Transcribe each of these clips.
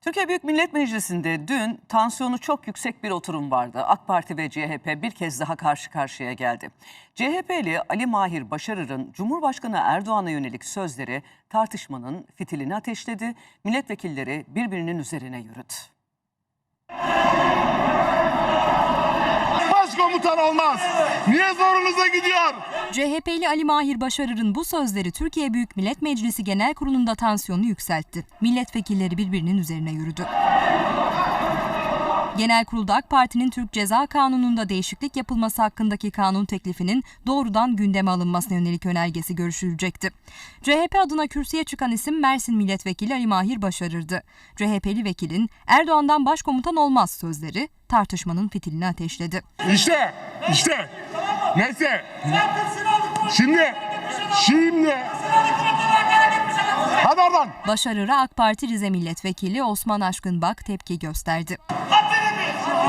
Türkiye Büyük Millet Meclisi'nde dün tansiyonu çok yüksek bir oturum vardı. AK Parti ve CHP bir kez daha karşı karşıya geldi. CHP'li Ali Mahir Başarır'ın Cumhurbaşkanı Erdoğan'a yönelik sözleri tartışmanın fitilini ateşledi. Milletvekilleri birbirinin üzerine yürüdü. Başkomutan olmaz. Niye zorunuza gidiyor? CHP'li Ali Mahir Başarır'ın bu sözleri Türkiye Büyük Millet Meclisi Genel Kurulu'nda tansiyonu yükseltti. Milletvekilleri birbirinin üzerine yürüdü. Genel Kurulda AK Parti'nin Türk Ceza Kanunu'nda değişiklik yapılması hakkındaki kanun teklifinin doğrudan gündeme alınmasına yönelik önergesi görüşülecekti. CHP adına kürsüye çıkan isim Mersin Milletvekili Ali Mahir Başarır'dı. CHP'li vekilin Erdoğan'dan başkomutan olmaz sözleri tartışmanın fitilini ateşledi. İşte, işte. Neyse. Şimdi, şimdi. Hadi oradan. Başarır'a AK Parti Rize Milletvekili Osman Aşkınbak tepki gösterdi.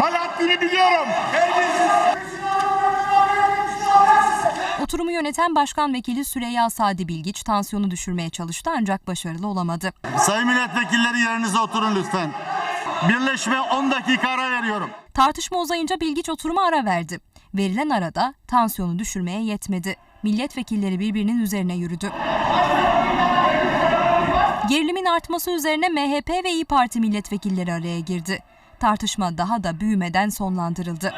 Ben haddini biliyorum. Oturumu yöneten Başkan Vekili Süreyya Sadi Bilgiç tansiyonu düşürmeye çalıştı ancak başarılı olamadı. Sayın milletvekilleri yerinize oturun lütfen. Birleşme 10 dakika ara veriyorum. Tartışma uzayınca Bilgiç oturuma ara verdi. Verilen arada tansiyonu düşürmeye yetmedi. Milletvekilleri birbirinin üzerine yürüdü. Gerilimin artması üzerine MHP ve İyi Parti milletvekilleri araya girdi. Tartışma daha da büyümeden sonlandırıldı.